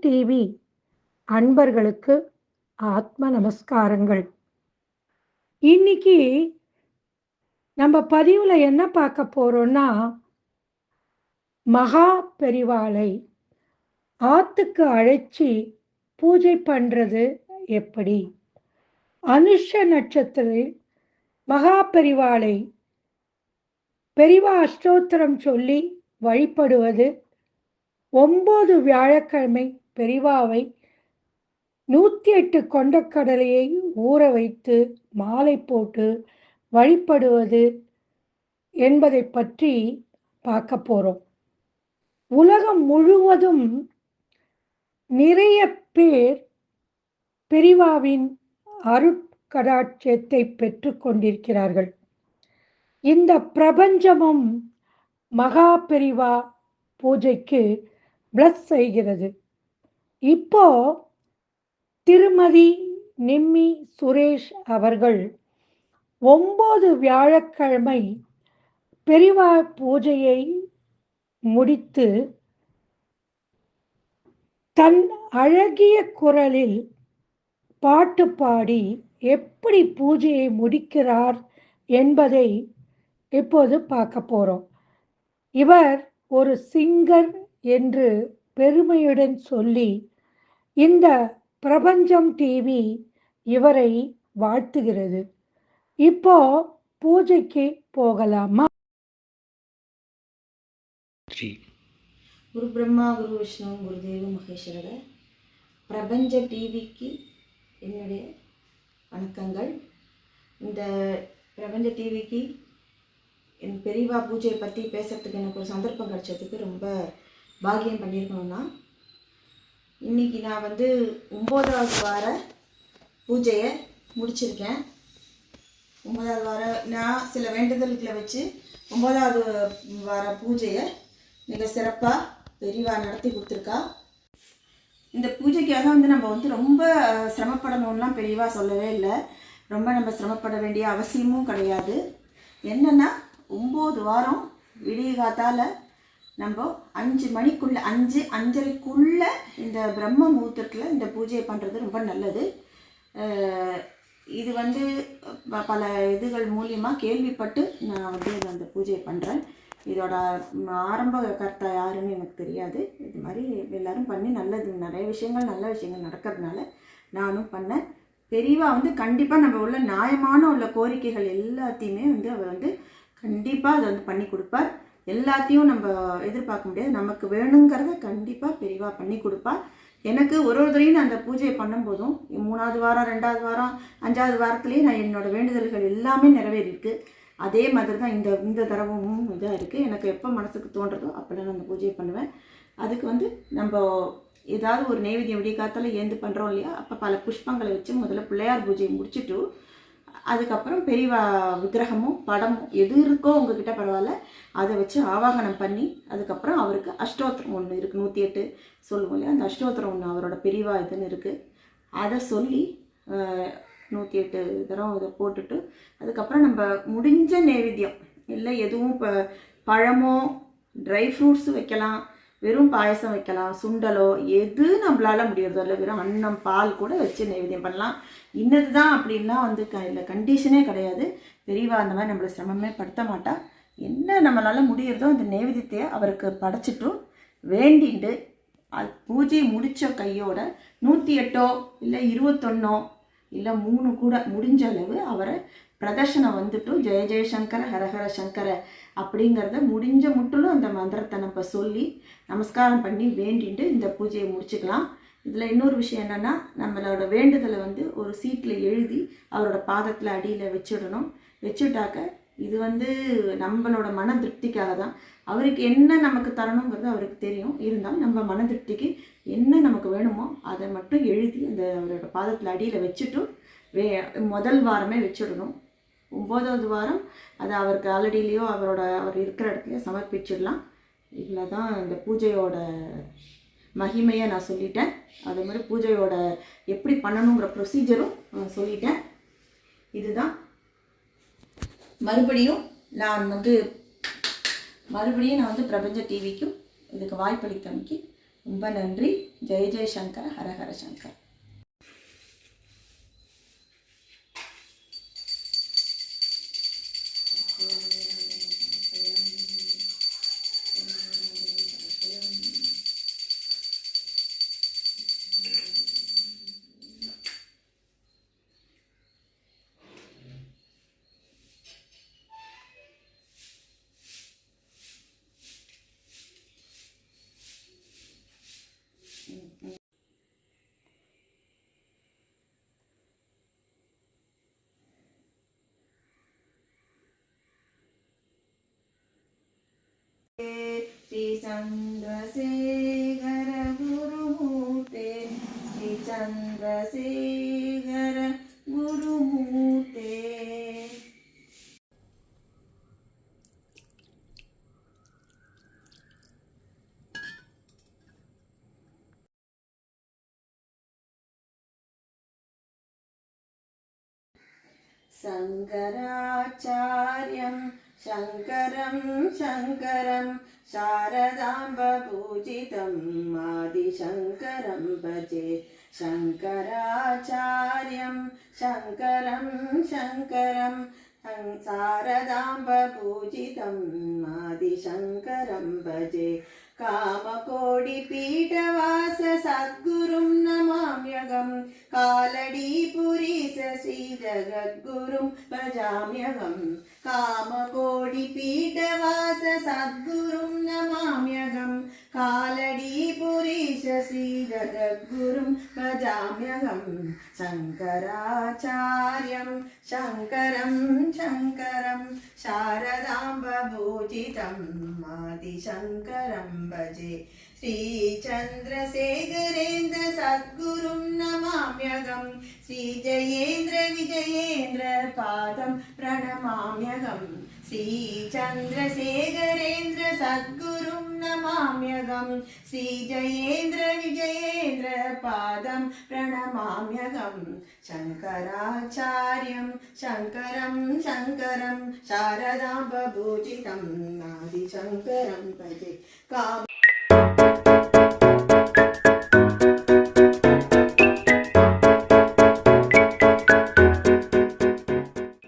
TV அன்பர்களுக்கு ஆத்ம நமஸ்காரங்கள். இன்னைக்கு நம்ம பதிவில் என்ன பார்க்க போறோம்னா மகா பெரிவாளை ஆத்துக்கு அழைச்சி பூஜை பண்ணுறது எப்படி? அனுஷ நட்சத்திரத்தில் மகா பெரிவாளை பெரிவா அஷ்டோத்திரம் சொல்லி வழிபடுவது ஒம்பது வியாழக்கிழமை பெரிவாவை நூற்றி எட்டு கொண்டக்கடலையை ஊற வைத்து மாலை போட்டு வழிபடுவது என்பதை பற்றி பார்க்க போகிறோம் உலகம் முழுவதும் நிறைய பேர் பெரிவாவின் அருட்கடாட்சியத்தை பெற்று கொண்டிருக்கிறார்கள் இந்த பிரபஞ்சமும் மகா பெரிவா பூஜைக்கு பிளஸ் செய்கிறது. இப்போ திருமதி நிம்மி சுரேஷ் அவர்கள் ஒம்பது வியாழக்கிழமை பெரிவா பூஜையை முடித்து தன் அழகிய குரலில் பாட்டு பாடி எப்படி பூஜையை முடிக்கிறார் என்பதை இப்போது பார்க்க போகிறோம் இவர் ஒரு சிங்கர் என்று பெருமையுடன் சொல்லி இந்த பிரபஞ்சம் டிவி இவரை வாழ்த்துகிறது. இப்போ பூஜைக்கு போகலாமா? குரு பிரம்மா குரு விஷ்ணு குருதேவ மகேஸ்வரர. பிரபஞ்ச டிவிக்கு என்னுடைய வணக்கங்கள். இந்த பிரபஞ்ச டிவிக்கு என் பெரியவா பூஜையை பற்றி பேசுகிறதுக்கு எனக்கு ஒரு சந்தர்ப்பம் கிடைச்சதுக்கு ரொம்ப பாக்கியம் பண்ணியிருக்கணும்னா இன்றைக்கி நான் வந்து ஒம்போதாவது வார பூஜையை முடிச்சிருக்கேன். ஒம்பதாவது வார நான் சில வேண்டுதல்களை வச்சு ஒம்பதாவது வார பூஜையை மிக சிறப்பாக பெரியவா நடத்தி கொடுத்துருக்கா. இந்த பூஜைக்காக வந்து நம்ம வந்து ரொம்ப சிரமப்படணும்லாம் பெரியவா சொல்லவே இல்லை. ரொம்ப நம்ம சிரமப்பட வேண்டிய அவசியமும் கிடையாது. என்னென்னா ஒம்பது வாரம் விடிய காத்தால் நம்ம அஞ்சு மணிக்குள்ளே அஞ்சு அஞ்சரைக்குள்ளே இந்த பிரம்ம முகூர்த்தத்தில் இந்த பூஜையை பண்ணுறது ரொம்ப நல்லது. இது வந்து ப- பல இதுகள் மூலியமாக கேள்விப்பட்டு நான் வந்து அந்த பூஜையை பண்ணுறேன் இதோட ஆரம்ப கர்த்தா யாருன்னு எனக்கு தெரியாது. இது மாதிரி எல்லோரும் பண்ணி நல்லது நிறைய விஷயங்கள் நல்ல விஷயங்கள் நடக்கிறதுனால நானும் பண்ணேன். பெரியவா வந்து கண்டிப்பாக நம்ம உள்ள நியாயமான உள்ள கோரிக்கைகள் எல்லாத்தையுமே வந்து அவர் வந்து கண்டிப்பாக அதை வந்து பண்ணி கொடுப்பார். எல்லாத்தையும் நம்ம எதிர்பார்க்க முடியாது. நமக்கு வேணுங்கிறத கண்டிப்பாக பெரியவா பண்ணி கொடுப்பார். எனக்கு ஒரு ஒரு தடையும் நான் அந்த பூஜையை பண்ணும்போதும் மூணாவது வாரம் ரெண்டாவது வாரம் அஞ்சாவது வாரத்துலேயே நான் என்னோட வேண்டுதல்கள் எல்லாமே நிறைவேறியிருக்கு. அதே மாதிரி தான் இந்த இந்த தடவும் இதாக இருக்குது எனக்கு எப்போ மனசுக்கு தோன்றதோ அப்போல்லாம் நான் அந்த பூஜையை பண்ணுவேன். அதுக்கு வந்து நம்ம ஏதாவது ஒரு நைவேத்தியம் விடிய காத்தால் ஏந்து பண்ணுறோம் இல்லையா? அப்போ பல புஷ்பங்களை வச்சு முதல்ல பிள்ளையார் பூஜையை முடிச்சுட்டு அதுக்கப்புறம் பெரியவா விக்கிரகமும் படமும் எது இருக்கோ உங்ககிட்ட பரவாயில்ல அதை வச்சு ஆவாகனம் பண்ணி அதுக்கப்புறம் அவருக்கு அஷ்டோத்திரம் ஒன்று இருக்குது நூற்றி எட்டு சொல்லுவோம் இல்லையா? அந்த அஷ்டோத்திரம் ஒன்று அவரோட பெரியவா இதுன்னு இருக்குது அதை சொல்லி நூற்றி எட்டு தரம் இதை போட்டுட்டு அதுக்கப்புறம் நம்ம முடிஞ்ச நைவேத்தியம் இல்லை எதுவும் இப்போ பழமோ ட்ரை ஃப்ரூட்ஸ் வைக்கலாம் வெறும் பாயசம் வைக்கலாம் சுண்டலோ எது நம்மளால் முடியறதோ இல்லை வெறும் அன்னம் பால் கூட வச்சு நைவேத்தியம் பண்ணலாம். இன்னது தான் அப்படின்லாம் வந்து க இல்லை கண்டிஷனே கிடையாது. பெரியவா அந்த மாதிரி நம்மளை சிரமமே படுத்த மாட்டா. என்ன நம்மளால் முடியறதோ அந்த நைவேத்தியத்தை அவருக்கு படைச்சிட்டும் வேண்டிட்டு அது பூஜையை முடித்த கையோட நூற்றி எட்டோ இல்லை இருபத்தொன்னோ இல்லை மூணு கூட முடிஞ்ச அளவு அவரை பிரதர்ஷனம் வந்துட்டும் ஜெய ஜெயசங்கர ஹரஹர சங்கர அப்படிங்கிறத முடிஞ்ச முட்டிலும் அந்த மந்திரத்தை நம்ம சொல்லி நமஸ்காரம் பண்ணி வேண்டிட்டு இந்த பூஜையை முடிச்சுக்கலாம். இதில் இன்னொரு விஷயம் என்னென்னா நம்மளோட வேண்டுதலை வந்து ஒரு சீட்டில் எழுதி அவரோட பாதத்தில் அடியில் வச்சிடணும். வச்சுட்டாக்க இது வந்து நம்மளோட மன திருப்திக்காக தான் அவருக்கு என்ன நமக்கு தரணுங்கிறது அவருக்கு தெரியும். இருந்தாலும் நம்ம மன திருப்திக்கு என்ன நமக்கு வேணுமோ அதை மட்டும் எழுதி அந்த அவரோட பாதத்தில் அடியில் வச்சுட்டு வே முதல் வாரமே வச்சுடணும். ஒம்போதாவது வாரம் அதை அவருக்கு ஆல்ரெடிலேயோ அவரோட அவர் இருக்கிற இடத்துலையோ சமர்ப்பிச்சிடலாம். இவ்வளோ தான் இந்த பூஜையோட மகிமையை நான் சொல்லிட்டேன். அதே மாதிரி பூஜையோட எப்படி பண்ணணுங்கிற ப்ரொசீஜரும் சொல்லிட்டேன். இதுதான். மறுபடியும் நான் வந்து மறுபடியும் நான் வந்து பிரபஞ்ச டிவிக்கும் இதுக்கு வாய்ப்பளித்தமைக்கு ரொம்ப நன்றி. ஜெய ஜெயசங்கர் ஹரஹர சங்கர். श्री चन्द्रशेखर गुरुमूर्ते श्री चन्द्रशेखर गुरुमूर्ते शङ्कराचार्यं शङ्करं शङ्करं शारदाम्बपूजितम् आदिशङ्करं भजे। शङ्कराचार्यं शङ्करं शङ्करं शारदाम्बपूजितम् आदिशङ्करं भजे। കാമകോടിപീഠവാസ സദ്ഗുരും നമാമ്യകം കാലടീപുരീസ ശ്രീ ജഗദ്ഗുരും ഭജാമ്യകം കാമകോടിപീഠവാസ സദ്ഗുരും നമാമ്യകം കാലടീപുരീശ ശ്രീ ജഗദ്ഗുരും ഭജാമ്യകം ശങ്കരാചാര്യം ശങ്കരം ശങ്കരം ശാരദാ शारदाम्बभूजितम् आदिशङ्करं भजे। श्रीचन्द्रशेखरेन्द्र सद्गुरुं नमाम्यहं श्रीजयेन्द्र विजयेन्द्र पादं प्रणमाम्यहं श्रीचन्द्रशेखरेन्द्र सद्गुरुं नमाम्यहं श्रीजयेन्द्र विजयेन्द्र पादं प्रणमाम्यहं शङ्कराचार्यं शङ्करं शङ्करं शारदाम्बभूजितम् आदिशङ्करं भजे का